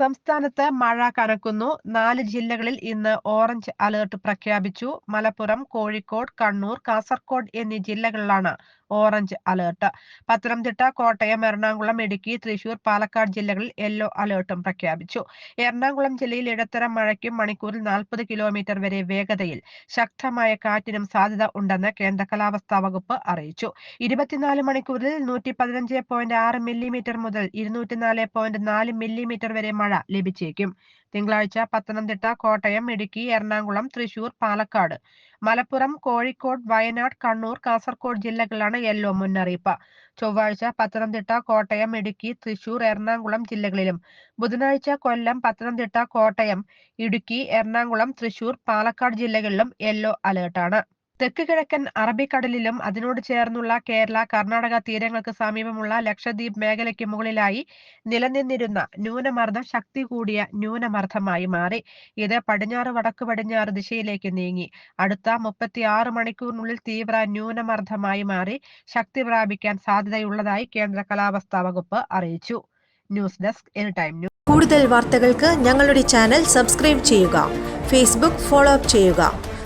സംസ്ഥാനത്ത് മഴ കനക്കുന്നു. നാല് ജില്ലകളിൽ ഇന്ന് ഓറഞ്ച് അലേർട്ട് പ്രഖ്യാപിച്ചു. മലപ്പുറം കോഴിക്കോട് കണ്ണൂർ കാസർഗോഡ് എന്നീ ജില്ലകളിലാണ് ഓറഞ്ച് അലേർട്ട്. പത്തനംതിട്ട കോട്ടയം എറണാകുളം ഇടുക്കി തൃശൂർ പാലക്കാട് ജില്ലകളിൽ യെല്ലോ അലേർട്ടും പ്രഖ്യാപിച്ചു. എറണാകുളം ജില്ലയിൽ ഇടത്തരം മഴയ്ക്കും മണിക്കൂറിൽ നാൽപ്പത് കിലോമീറ്റർ വരെ വേഗതയിൽ ശക്തമായ കാറ്റിനും സാധ്യത ഉണ്ടെന്ന് കേന്ദ്ര കാലാവസ്ഥാ വകുപ്പ് അറിയിച്ചു. ഇരുപത്തിനാല് മണിക്കൂറിൽ നൂറ്റി പതിനഞ്ച് പോയിന്റ് ആറ് മില്ലിമീറ്റർ മുതൽ ഇരുന്നൂറ്റി നാല് പോയിന്റ് നാല് മില്ലിമീറ്റർ വരെ മഴ ലഭിച്ചേക്കും. തിങ്കളാഴ്ച പത്തനംതിട്ട കോട്ടയം ഇടുക്കി എറണാകുളം തൃശൂർ പാലക്കാട്. മലപ്പുറം കോഴിക്കോട് വയനാട് കണ്ണൂർ കാസർഗോഡ് ജില്ലകളിലാണ് യെല്ലോ മുന്നറിയിപ്പ്. ചൊവ്വാഴ്ച പത്തനംതിട്ട കോട്ടയം ഇടുക്കി തൃശൂർ എറണാകുളം ജില്ലകളിലും. ബുധനാഴ്ച കൊല്ലം പത്തനംതിട്ട കോട്ടയം ഇടുക്കി എറണാകുളം തൃശൂർ പാലക്കാട് ജില്ലകളിലും യെല്ലോ അലേർട്ടാണ്. തെക്ക് കിഴക്കൻ അറബിക്കടലിലും അതിനോട് ചേർന്നുള്ള കേരള കർണാടക തീരങ്ങൾക്ക് സമീപമുള്ള ലക്ഷദ്വീപ് മേഖലയ്ക്ക് മുകളിലായി നിലനിന്നിരുന്ന ന്യൂനമർദ്ദം ശക്തി കൂടിയ ന്യൂനമർദ്ദമായി മാറി. ഇത് പടിഞ്ഞാറ് വടക്ക് പടിഞ്ഞാറ് ദിശയിലേക്ക് നീങ്ങി. അടുത്ത മുപ്പത്തി ആറ് മണിക്കൂറിനുള്ളിൽ തീവ്ര ന്യൂനമർദ്ദമായി മാറി. ശക്തി പ്രാപിക്കാൻ സാധ്യതയുള്ളതായി കേന്ദ്ര കാലാവസ്ഥാ വകുപ്പ് അറിയിച്ചു. News desk any time news കൂടുതൽ വാർത്തകൾക്ക് ഞങ്ങളുടെ ചാനൽ സബ്സ്ക്രൈബ് ചെയ്യുക. ഫേസ്ബുക്ക് ഫോളോ അപ്പ് ചെയ്യുക.